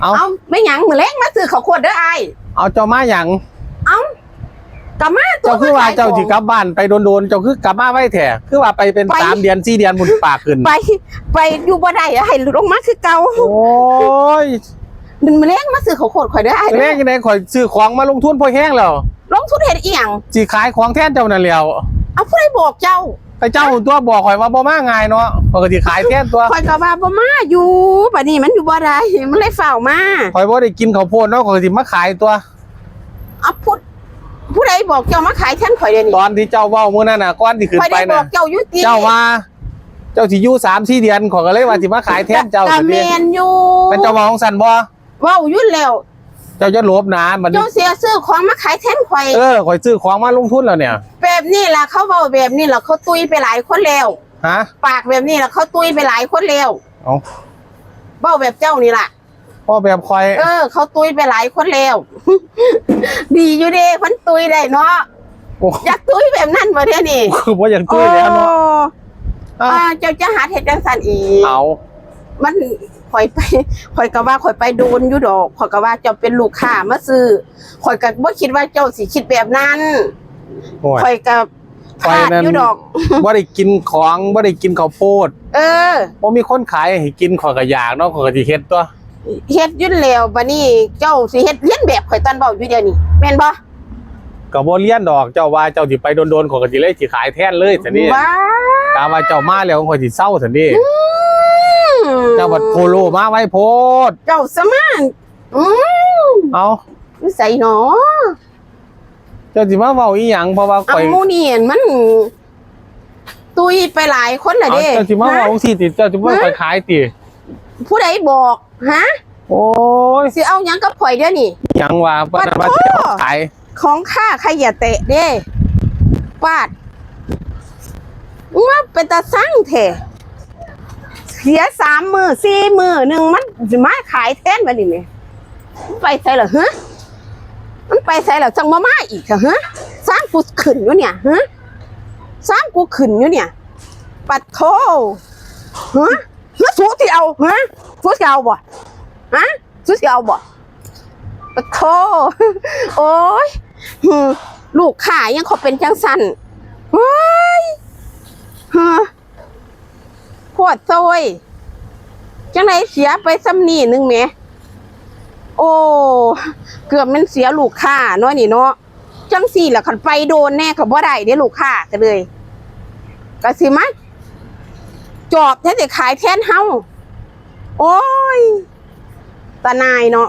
เอาเอาไม่หยังมือเล็กมาซื้อข้าวโพดเด้อไอ้ายเอาเจ้ามาหยังเอากลับมาตัวเจ้าคือว่าขยเจ้าของสิกลับบ้านไปโดนๆเจ้าคือกลับมาไว้แท้คือว่าไปเป็นไปสามเดือนสี่เดือนบุญปากขึ้นไป ไปอยู่บ่ได้อะให้ลงมาคือเก่าโอ้ยมันมือเล็กมาซื้อข้าวโพดข่อยเด้อไอ้ายแรกยังไงข่อยซื้อของมาลงทุนพอแห้งแล้วลงทุนเฮ็ดอีหยังสิขายของแทนเจ้านั่นแล้วเอาผู้ใดบอกเจ้า ไอ้เจ้าตัวบอกข่อยว่าบ่มาง่ายเนาะปกติขายแทนตัวข่อยก็ว่าบ่มาอยู่บัดนี้มันอยู่บ่ได้มันเลยเฝ้ามาข่อยบ่ได้กินข้าวโพดเนาะข่อยสิมาขายตัวเอาผู้ผู้ใดบอกเจ้ามาขายแทนข่อยเดี๋ยวนี้ตอนที่เจ้าเว้ามื้อนั้นน่ะก่อนที่ขึ้นข่อยไปได้บอน่ะกเจ้าอยู่ติเจ้าว่า เจ้าสิอยู่3 4เดือนข่อยก็เลยว่าสิมาขายแทนเจ้าก็สิแม่นอยู่เป็นเจ้าว่าของสันบ่เว้าอยู่แล้ว เจ้าจะหลบหนามันเจ้าเสียซื้อของมาขายแทนข่อยเออข่อยซื้อของมาลงทุนแล้วเนี่ย แบบนี้ล่ะเขาเว้าแบบนี้ล่ะเขาตุยไปหลายคนแล้วฮะปากแบบนี้ล่ะเขาตุยไปหลายคนแล้วเอาเว้าแบบเจ้านี่ล่ะพ่อแบบข่อย เออ เขาตุยไปหลายคนแล้ว ดีอยู่เด้เพันตุยได้เนาะโอ้อยากตุยแบบนั้นบ่เด้นี่คือบ่อยากตุ้ยแล้วเนาะโอ้อ่าเจ้าจะหาเฮ็ดจังซั่นอีกเอามันข่อยไปข่อยก็ว่าข่อยไปโดนอยู่ดอกข่อยก็ว่าเจ้าเป็นลูกค้ามาซื้อข่อยก็บ่คิดว่าเจ้าสิคิดแบบนั้นโอ้ยข่อยก็พข่อยลาดนั่นอยู่ดอกบ่ได้กินของบ่ได้กินข้าวโพด เออบ่มีคนขายให้กินข่อยก็อยากเนาะข่อยก็สิเฮ็ดตัวเฮ็ดอยุ่นแล้วบัดนี้เจ้าสิเฮ็ดเลียนแบบข่อยตอนเว้าอยู่เดี๋ยวนี้แม่นบ่ก็บ่เรียนดอกเจ้าว่าเจ้าสิไปโดนๆข่อยก็สิเลยสิขายแทนเลยซั่นนี่ว้ากาว่าเจ้ามาแล้วข่อยสิเศร้าซั่นนี่อืม เจ้าบัดโพโลมาไว้โพดเจ้าสมานอืมเอานิสัยหนอเจ้าสิมาเว้าอีหยังเพราะว่าเอาข่อยหมูนี่มัน ตุยไปหลายคนน่ะเอาเด้เจ้าสิมาเว้าสิติเจ้าสิมาข่อยขายติผู้ใดบอกฮะโอ้ยสิเอาหยังกับข่อยเดี๋ยวนี้หยังว่าบ่ได้ว่าปะโถ่เจ้าขายของข้าใครอย่าเตะเด้ปาดว่าเป็นตาสั่งเถเสียสามมือสี่มือหนึ่งมันสิมาขายแทนมาดิแม่มันไปใส่เหรอฮะมันไปใส่เหรอจังมามาอีกเหรอฮะสร้างกูขึ้นอยู่เนี่ยฮะสร้างกูขึ้นอยู่เนี่ย ปัดโทฮะฮะสู้ที่เอาฮะสู้ที่เอาบ่ฮะสู้ที่เอาบ่ปะโทโอ้ยลูกขายยังขาเป็นจังสันเฮ้ยฮะพว ดโซยจังไรเสียไปซ้ำนี่หนึงแหมโอ้ เกือบมันเสียลูกค้าเนาะนี่เนาะจังสี่หละขันไปโดนแน่เขาบ่ได้เด้ลูกค้ากันเลยก็สิมาจอบแท้แต่ขายแทนเฮาโอ้ยตานายเนาะ